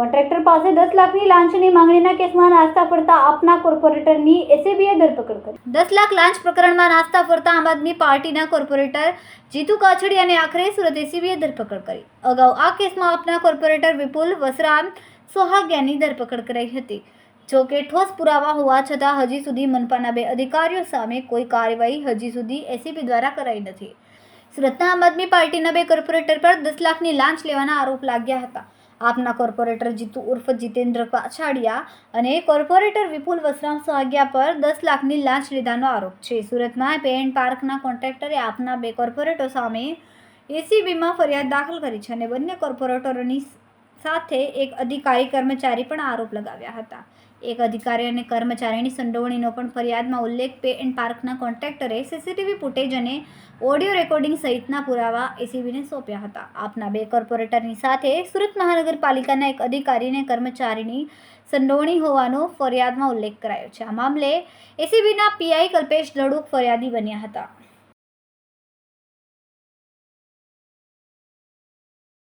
Contractor પાસે દસ લાખની લાંચની માંગણીના કેસમાં નાસ્તા ફરતા આપના કોર્પોરેટરની એસીબીએ ધરપકડ કરી. દસ લાખ લાંચ પ્રકરણમાં નાસ્તા ફરતા આમ આદમી પાર્ટીના કોર્પોરેટર જીતુ કાછડી અને આખરે સુરત એસીબીએ ધરપકડ કરી. અગાઉ આ કેસમાં આપના કોર્પોરેટર વિપુલ વસરામ સોહાગ્યાની ધરપકડ કરાઈ હતી. જો કે ઠોસ પુરાવા હોવા છતાં હજી સુધી મનપાના બે અધિકારીઓ સામે કોઈ કાર્યવાહી હજી સુધી એસીબી દ્વારા કરાઈ નથી. સુરતના આમ આદમી પાર્ટીના બે કોર્પોરેટર પર દસ લાખની લાંચ લેવાના આરોપ લાગ્યા હતા. આપના કોર્પોરેટર જીતુ ઉર્ફ જીતેન્દ્ર કાછાડિયા અને કોર્પોરેટર વિપુલ વસરામ સોહાગિયા પર દસ લાખની લાંચ લીધાનો આરોપ છે. સુરતમાં પે એન્ડ પાર્કના કોન્ટ્રાક્ટરે આપના બે કોર્પોરેટરો સામે એસીબીમાં ફરિયાદ દાખલ કરી છે અને બંને કોર્પોરેટરોની સાથે એક અધિકારી કર્મચારી પણ આરોપ લગાવ્યા હતા. એક અધિકારી અને કર્મચારીની સંડોવણીનો પણ ફરિયાદમાં ઉલ્લેખ પે એન્ડ પાર્કના કોન્ટ્રાક્ટરે સીસીટીવી ફૂટેજ અને ઓડિયો રેકોર્ડિંગ સહિતના પુરાવા એસીબીને સોંપ્યા હતા. આપના બે કોર્પોરેટરની સાથે સુરત મહાનગરપાલિકાના એક અધિકારી અને કર્મચારીની સંડોવણી હોવાનો ફરિયાદમાં ઉલ્લેખ કરાયો છે. આ મામલે એસીબીના પીઆઈ કલ્પેશ ધડુક ફરિયાદી બન્યા હતા.